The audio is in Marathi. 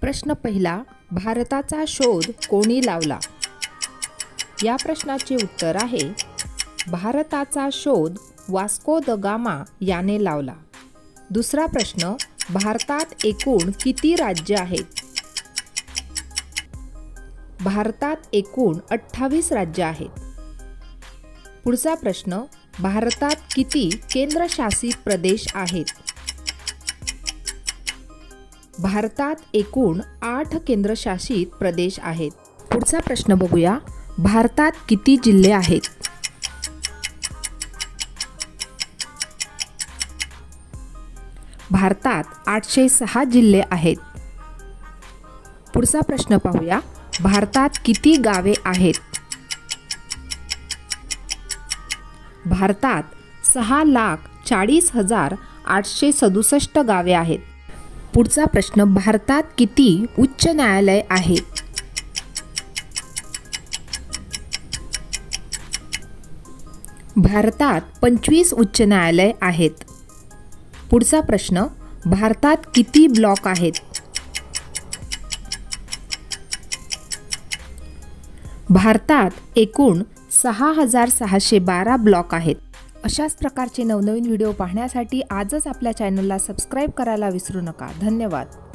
प्रश्न पहिला भारताचा शोध कोणी लावला? या प्रश्नाचे उत्तर आहे भारताचा शोध वास्को द गामा याने लावला. दुसरा प्रश्न भारतात एकूण किती राज्य आहेत? भारतात एकूण अठ्ठावीस राज्य आहेत. पुढचा प्रश्न भारतात किती केंद्रशासित प्रदेश आहेत? भारतात एकूण आठ केंद्रशासित प्रदेश आहेत. पुढचा प्रश्न बघूया. भारतात किती जिल्हे आहेत? भारतात आठशे सहा जिल्हे आहेत. पुढचा प्रश्न पाहूया. भारतात किती गावे आहेत? भारतात सहा लाख चाळीस हजार आठशे सदुसष्ट गावे आहेत. पुढचा प्रश्न भारतात किती उच्च न्यायालय आहेत भारतात पंचवीस उच्च न्यायालय आहेत. पुढचा प्रश्न भारतात किती ब्लॉक आहेत? भारतात एकूण सहा हजार सहाशे बारा ब्लॉक आहेत. अशाच प्रकारचे नवनवीन व्हिडिओ पाहण्यासाठी आजच आपल्या चॅनलला सबस्क्राईब करायला विसरू नका. धन्यवाद.